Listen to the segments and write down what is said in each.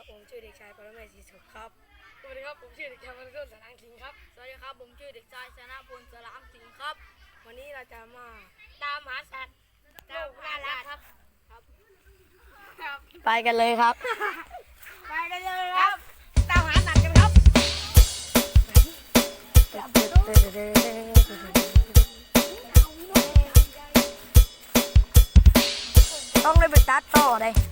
ับผมชื่อเด็กชายปรเมศรีสุขครับสวัสดีครับผมชื่อเด็กชายปรเมศร์สารางสิงครับสวัสดีครับผมชื่อเด็กชายชนะพลสารางสิงครับ วันนี้เราจะมาตามหาสัตว์เจ้าพาราครับ ครับ ไปกันเลยครับ ไปกันเลยครับตามหาสัตว์กันครับต้องเด้ไปตัดต่อเลย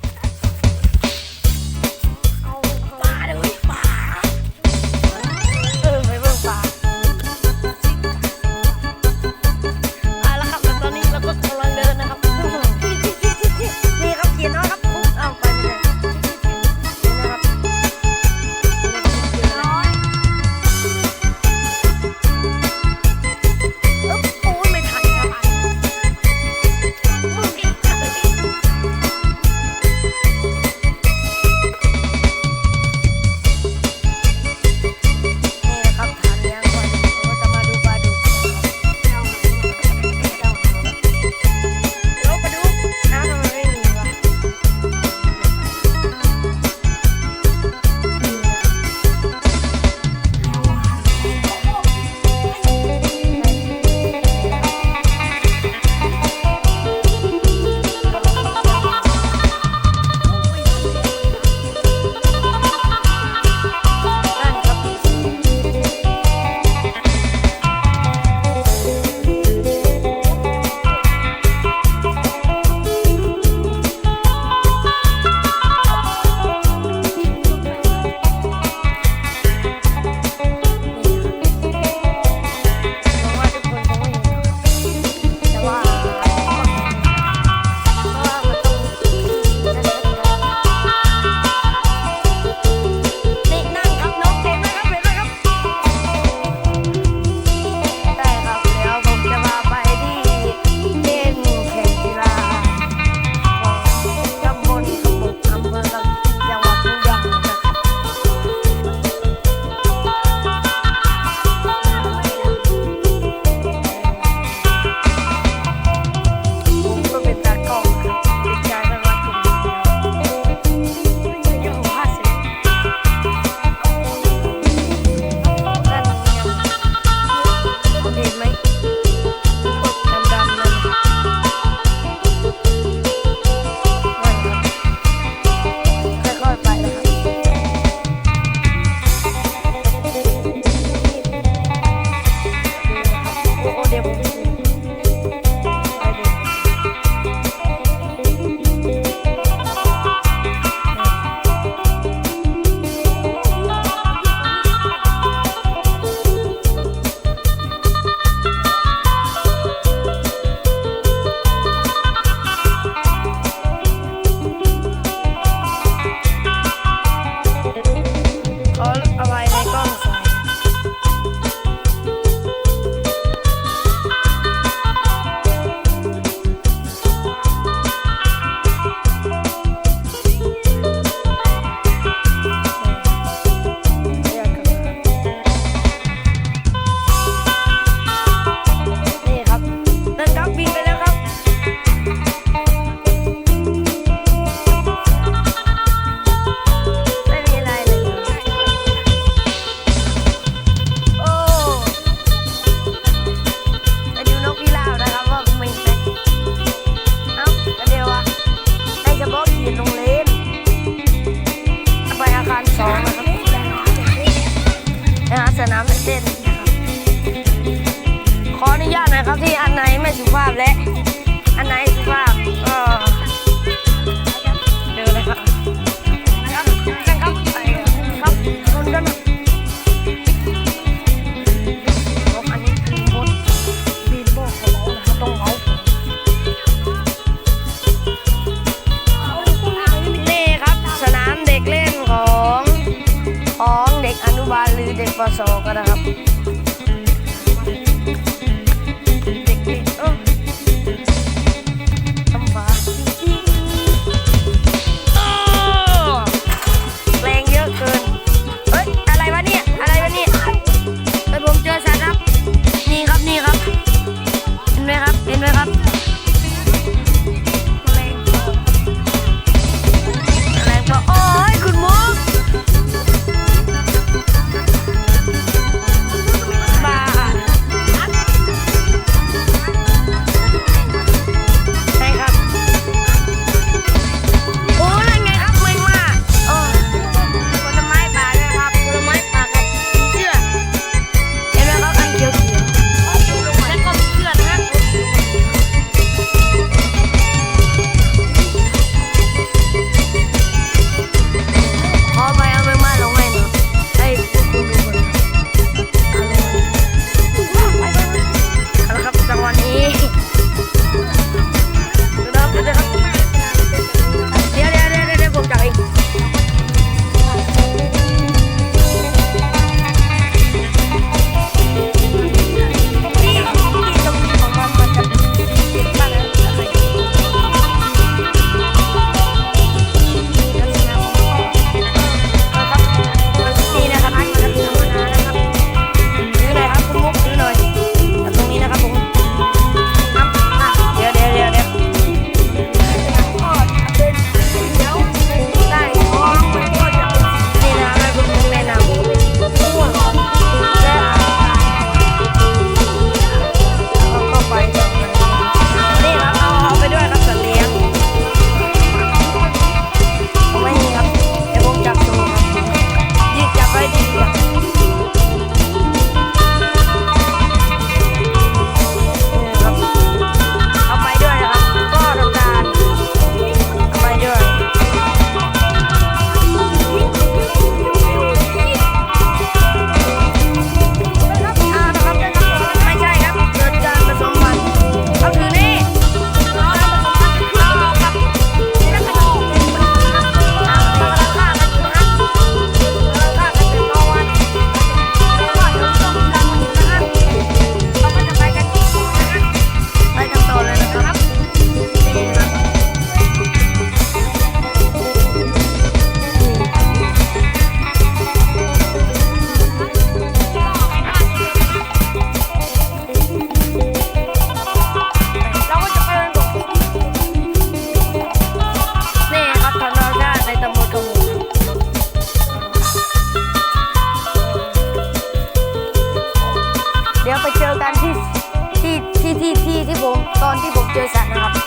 teachers not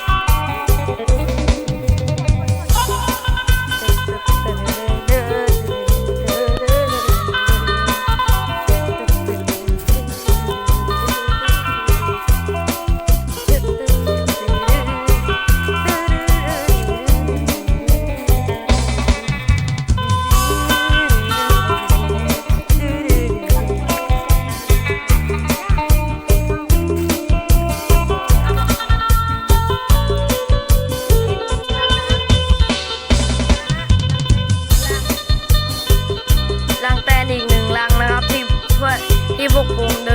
cocô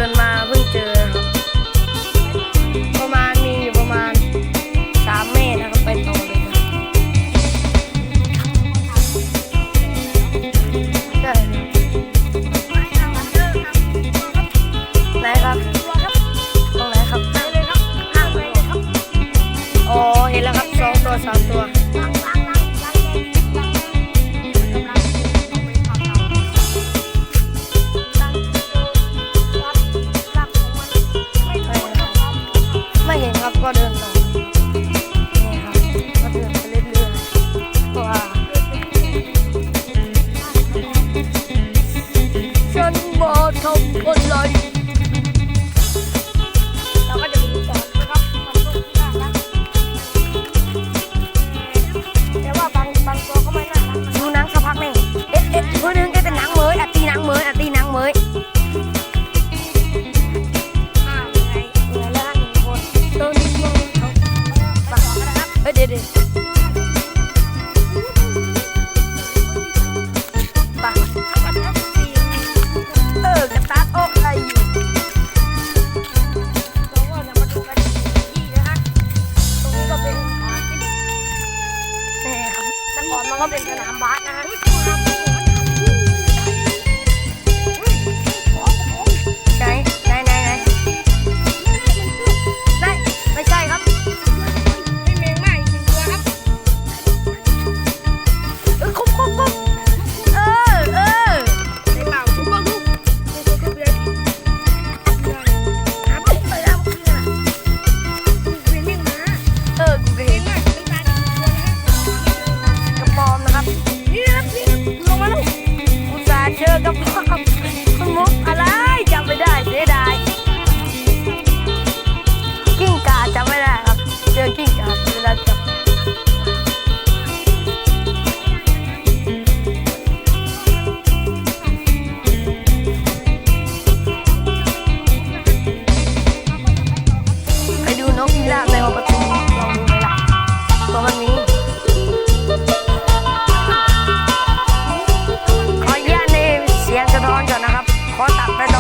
ก็เป็นสนามบาสนะฮะ 好打扮ะ